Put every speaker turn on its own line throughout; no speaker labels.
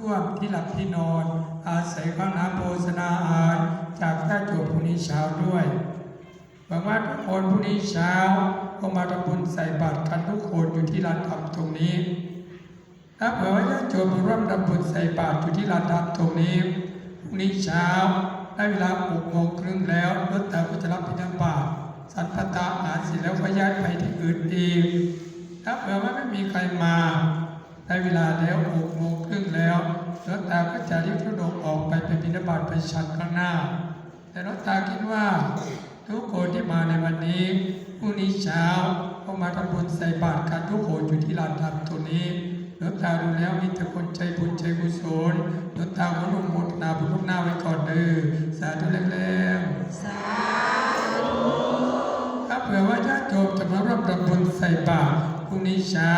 ส้วมที่หลับที่นอน อาศัยข้าวน้ำโภชนาอาหารจากญาติโยมพรุ่งนี้เช้าด้วยหวังว่าทุกคนพรุ่งนี้เช้าก็มาทำบุญใส่บาตรกันทุกคนอยู่ที่ลานธรรมตรงนี้ถ้าเผื่อว่าญาติโยมาร่วมทำบุญใส่บาตรอยู่ที่ลานธรรมตรงนี้พรุ่งนี้เช้าได้เวลาหกโมงครึ่งแล้วรถแต่ก็จะรับพิธีบาตรสันปตาอาหารเสร็จแล้วก็ย้ายไปที่อื่นอีกถ้าเผื่อว่าไม่มีใครมา ได้เวลาแล้วหกโมงครึ่งแล้วรถตาก็จะรีบทุดงออกไปเป็นบิณฑบาตไปชันข้างหน้า แต่รถตาคิดว่า ทุกคนที่มาในวันนี้พรุ่งนี้เช้าก็มาทำบุญใส่บาตรกันทุกคนอยู่ที่ลานธรรมตัวนี้รถตาดูแล้วมีแต่คนใจบุญใจกุศลรถตาขอลงหมดนาบุญลูกหน้าไว้ก่อนเด้อสาธุแรงๆ
สา
ถ้าเผื่อว่าญาติโยมจะมาร่วมทำบุญใส่บาตร พรุ่งนี้เช้า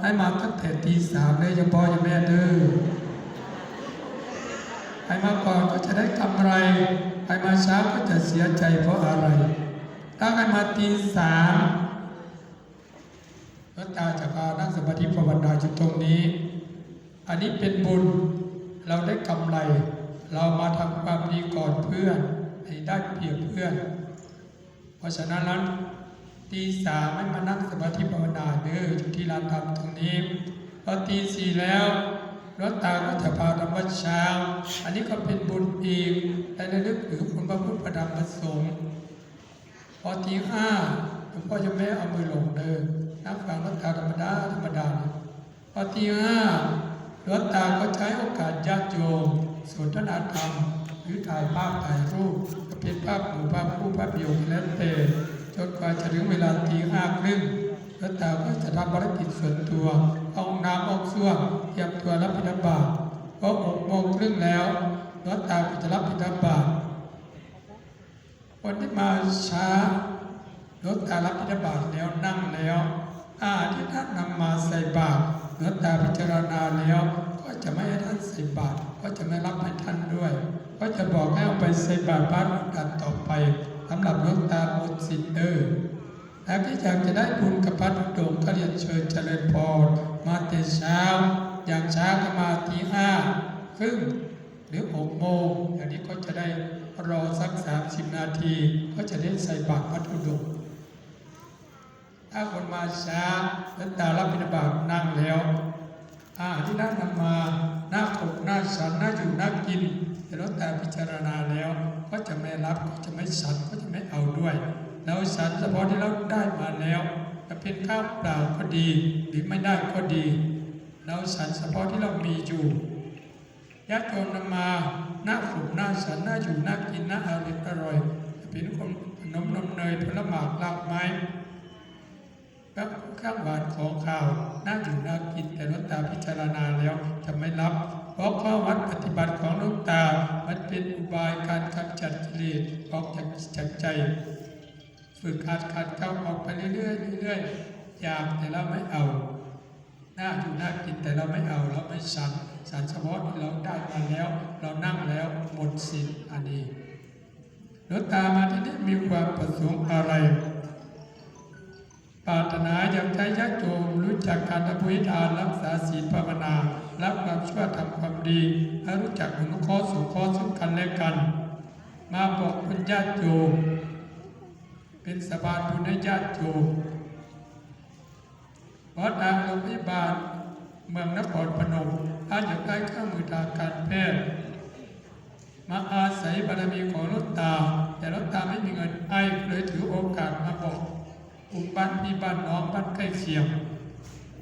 ให้มาตั้งแต่ตีสามเลยเฉพาะอย่าแม่เด้อใครมาก่อนก็จะได้กำไรใครมาเช้าก็จะเสียใจเพราะอะไร ถ้าใครมาตีสามพระตาจะพานั่งสมาธิภาวนาอยู่ตรงนี้ อันนี้เป็นบุญเราได้กำไร เรามาทำความดีก่อนเพื่อนให้ได้เปรียบเพื่อน เพราะฉะนั้น ตีสามให้มานั่งสมาธิภาวนาเด้ออยู่ที่ลานธรรมตรงนี้พอตีสี่แล้วรถตาก็จะพาธรรมเช้า อันนี้ก็เป็นบุญอีกและระลึกถึงคุณพระพุทธพระธรรมพระสงฆ์พอตีห้าหลวงพ่อจะไม่เอามือลงเดินนั่งฟังรถตาธรรมดาธรรมดาพอตีห้ารถตาก็ใช้โอกาสญาติโยมสนทนาธรรม หรือถ่ายภาพถ่ายรูปเป็นภาพหมู่ภาพคู่ภาพโยมแล้วแต่ จนกว่าจะถึงเวลาตีห้าครึ่งแล้วตาก็จะทำภารกิจส่วนตัวเอาห้องน้ำออกส้วมเตรียมตัวรับบิณฑบาตพอหกโมงครึ่งแล้วแล้วตาก็จะรับบิณฑบาตคนที่มาช้ารถตารับบิณฑบาตแล้วนั่งแล้วอาที่ท่านนำมาใส่บาตรรถตาพิจารณาแล้ว ก็จะไม่ให้ท่านใส่บาตรก็จะไม่รับให้ท่านด้วย ก็จะบอกให้เอาไปใส่บาตรบ้านกันต่อไป สำหรับลวงตาหมดสิทธิ์เด้อถ้าที่อยากจะได้บุญกับพระธุดงค์ก็เรียนเชิญเจริญพรมาแต่เช้า อย่างช้าก็มาทีห้าครึ่งหรือหกโมงอย่างนี้ก็จะได้รอสักสามสิบนาที ก็จะได้ใส่บาตรพระธุดงค์ถ้าคนมาช้าแล้วตารับบิณฑบาตนั่งแล้วอาหารที่นั่งนำมาหน้าอกหน้าสันหน้าอยู่หน้ากินแต่แล้วแต่พิจารณาแล้ว ก็จะไม่รับก็จะไม่ฉันก็จะไม่เอาด้วย แล้วฉันเฉพาะที่เราได้มาแล้วจะเป็นข้าวเปล่าก็ดีหรือไม่ได้ก็ดี แล้วฉันเฉพาะที่เรามีอยู่ญาติโยมนำมาหน้าฝุกหน้าสันหน้าอยู่หน้ากินหน้าอร่อยอร่อยจะเป็นคนขนมนมเนยผลไม้ลากไม้ก็ข้างหวานของข่าวน่าอยู่น่ากินแต่หลวงตาพิจารณาแล้วจะไม่รับ ราะข้อวัดปฏิบัติของลวงตา มันเป็นอุบายการกำจัดกิเลสออกจากจากใจ ฝึกขัดขัดเข้าออกไปเรื่อยๆเรื่อยๆอยากแต่เราไม่เอาหน่าอยู่น่ากินแต่เราไม่เอาเราไม่สันสันเฉพาะที่เราได้มาแล้ว เรานั่งแล้วหมดสิ้นอันนี้ลวงตามาที่นี่มีความประสงค์อะไรปรารถนาอยากใช้ญาติโยมรู้จักการทำบุญทานรักษาศีลภาวนา รับความชั่วทำความดีและรู้จักอนุเคราะห์สงเคราะห์ซึ่งกันและกัน มาบอกคุณญาติโยมเป็นสบานบุญให้ญาติโยมวัดทางโรงพยาบาล เมืองนครพนมถ้าอยากได้เครื่องมือทางการแพทย์มาอาศัยบารมีของหลวงตา แต่หลวงตาไม่มีเงินไอ้เลยถือโอกาสมาบอกอุบ้านพี่บ้านน้องบ้านใกล้เคียง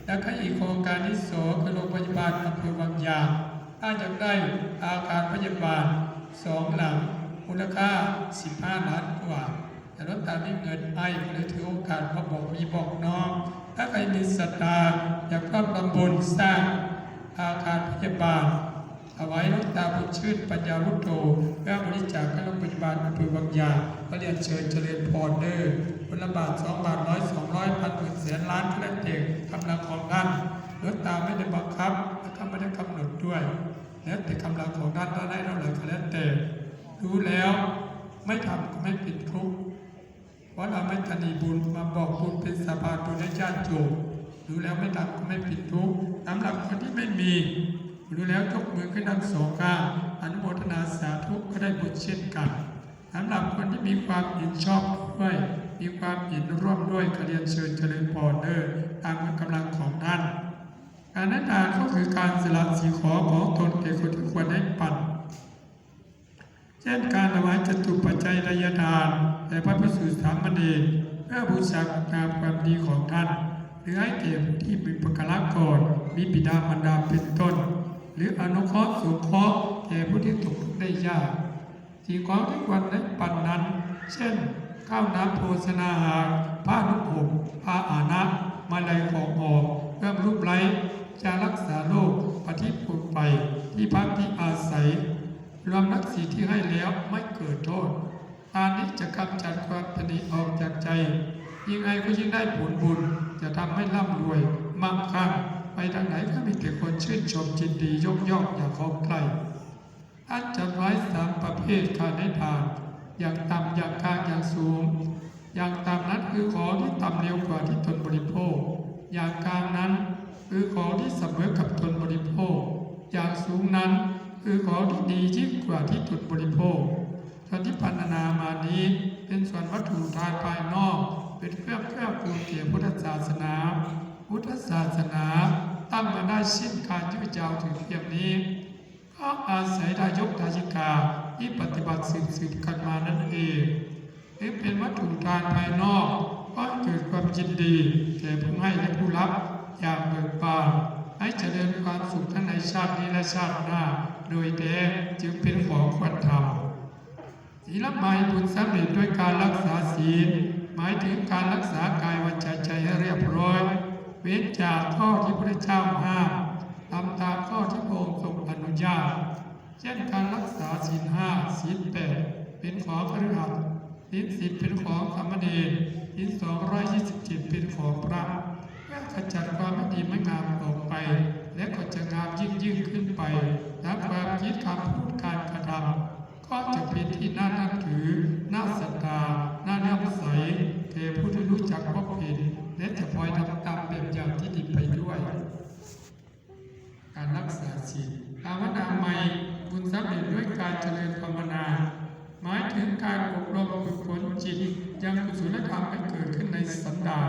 แล้วก็อีกโครงการที่สองคือโรงพยาบาลอำเภอบางยางถ้าจะได้อาคารพยาบาลสองหลังมูลค่า 15 ล้านกว่า แต่รถตาไม่เงินไอ้ก็เลยถือโอกาสมาบอกมีบอกน้อง ถ้าใครมีศรัทธาอยากร่วมทำบุญสร้างอาคารพยาบาล ถวายหลวงตาบุญชื่นปัญญาวุฒโธเพื่อบริจาคให้โรงพยาบาลอำเภอบางยางก็เรียนเชิญเจริญพรเด้อคนละบาทสองบาทร้อยสองร้อยพันหมื่นแสนล้านก็แล้วแต่กำลังของท่านหลวงตาไม่ได้บังคับและก็ไม่ได้กำหนดด้วยแล้วแต่กำลังของท่านถ้าได้เท่าไหร่ก็แล้วแต่รู้แล้วไม่ทำก็ไม่ผิดทุกข์เพราะเราไม่ตนีบุญมาบอกบุญเป็นสะพานบุญให้ญาติโยมรู้แล้วไม่ทำก็ไม่ผิดทุกข์สำหรับคนที่ไม่มี รู้แล้วยกมือขึ้นทั้งสองข้างอนุโมทนาสาธุก็ได้บุญเช่นกันสำหรับคนที่มีความเห็นชอบด้วย มีความเห็นร่วมด้วยก็เรียนเชิญเจริญพรเด้อตามกำลังของท่านการนันทานก็คือการสละสีขอของตนแก่คนที่ควรให้ปันเช่นการถวายจตุปัจจัยระยทานแด่พระภิกษุสามเณรเพื่อบูชาคุณงามความดีของท่าน หรือให้แก่ผู้ที่มีประการก่อนมีบิดามารดาเป็นต้น หรืออนุเคราะห์สงเคราะห์แก่ผู้ที่ตกทุกข์ได้ยากสิ่งของที่ควรได้ปันนั้น เช่น ข้าวน้ำโภชนาหารผ้านุ่งห่มผ้าอานะมาลัยของหอมเครื่องรูปไร้จะรักษาโรคปฏิปูลไปที่พักที่อาศัย รวมนักสีที่ให้แล้วไม่เกิดโทษทานนี้จะกำจัดความตนีออกจากใจ ยิ่งไงก็ยิ่งได้ผลบุญจะทำให้ร่ำรวยมั่งคั่ง ไปทางไหนก็มีแต่คนชื่นชมจินดียกย่องอย่างของใครท่านจัดไว้สามประเภทการให้ทานอย่างต่ำอย่างกลางอย่างสูง อย่างต่ำนั้นคือของที่ต่ำเร็วกว่าที่ตนบริโภค อย่างกลางนั้นคือของที่เสมอกับตนบริโภค อย่างสูงนั้นคือของที่ดียิ่งกว่าที่ตนบริโภคส่วนที่พันนามานี้เป็นส่วนวัตถุทานภายนอก เป็นเครื่องเครื่องปูเกี่ยวพุทธศาสนา พุทธศาสนา ตั้งมาได้สิ้นการยืดยาวถึงเพียงนี้ก็อาศัยดายกดายิกาที่ปฏิบัติสืบสืบกันมานั่นเองหรือเป็นวัตถุทานภายนอกก็เกิดความยินดีแก่ผู้ให้และผู้รับอย่างเบิกบานให้เจริญความสุขทั้งในชาตินี้และชาติหน้า โดยแท้จึงเป็นของควรทำศีลหมายบุญสำเร็จด้วยการรักษาศีล หมายถึงการรักษากายวาจาใจให้เรียบร้อย เว้นจากข้อที่พระเจ้าห้ามทำตามข้อที่พระองค์ทรงอนุญาต เช่นการรักษาศีลห้าศีลแปดเป็นของคฤหัสถ์ศีลสิบเป็นของสามเณรศีลสองร้อยยี่สิบเจ็ดเป็นของพระเพื่อขจัดความไม่ดีไม่งามออกไป และก็จะงามยิ่งยิ่งขึ้นไปและความคิดคำพูดการกระทำก็จะเป็นที่น่านับถือน่าศรัทธาน่าเลื่อมใสแก่ผู้ที่รู้จักพบเห็นและจะพลอยทำตามแบบอย่างที่ดีไปด้วย การ รักษาศีลภาวนาใหม่บุญสำเร็จด้วยการเจริญภาวนา หมายถึงการอบรมฝึกฝนจิตยังกุศลธรรมให้เกิดขึ้นในสันดาน